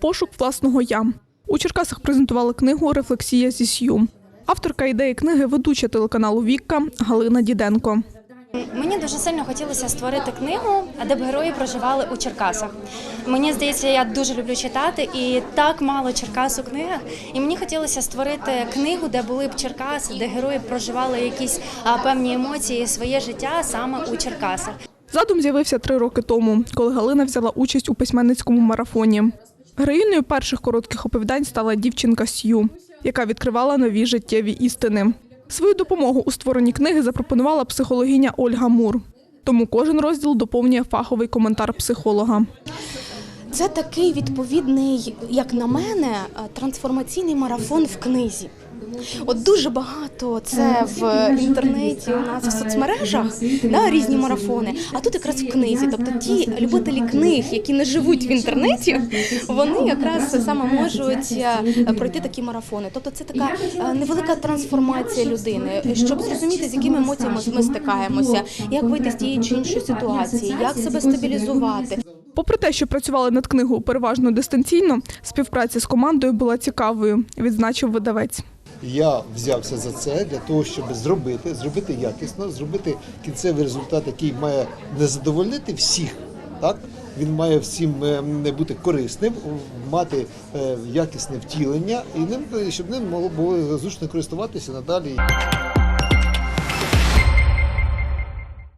Пошук власного я. У Черкасах презентували книгу Рефлексія зі сю. Авторка ідеї книги ведуча телеканалу Вікка Галина Діденко. Мені дуже сильно хотілося створити книгу, де б герої проживали у Черкасах. Мені здається, я дуже люблю читати, і так мало Черкас у книгах. І мені хотілося створити книгу, де були б Черкаси, де герої проживали якісь певні емоції, своє життя саме у Черкасах. Задум з'явився три роки тому, коли Галина взяла участь у письменницькому марафоні. Героїною перших коротких оповідань стала дівчинка Сью, яка відкривала нові життєві істини. Свою допомогу у створенні книги запропонувала психологиня Ольга Мур. Тому кожен розділ доповнює фаховий коментар психолога. Це такий відповідний, як на мене, е, трансформаційний марафон в книзі. От дуже багато це в інтернеті у нас в соцмережах, да, різні марафони. А тут якраз в книзі. Тобто ті любителі книг, які не живуть в інтернеті, вони якраз саме можуть е, пройти такі марафони. Тобто це така е, невелика трансформація людини, щоб зрозуміти, з якими емоціями ми стикаємося, як вийти з тієї чи іншої ситуації, як себе стабілізувати. Попри те, що працювали над книгою переважно дистанційно, співпраця з командою була цікавою, відзначив видавець. Я взявся за це для того, щоб зробити, зробити якісно, зробити кінцевий результат, який має не задовольнити всіх. Так він має всім е, не бути корисним, мати е, якісне втілення і ним, щоб ним могло було зручно користуватися надалі.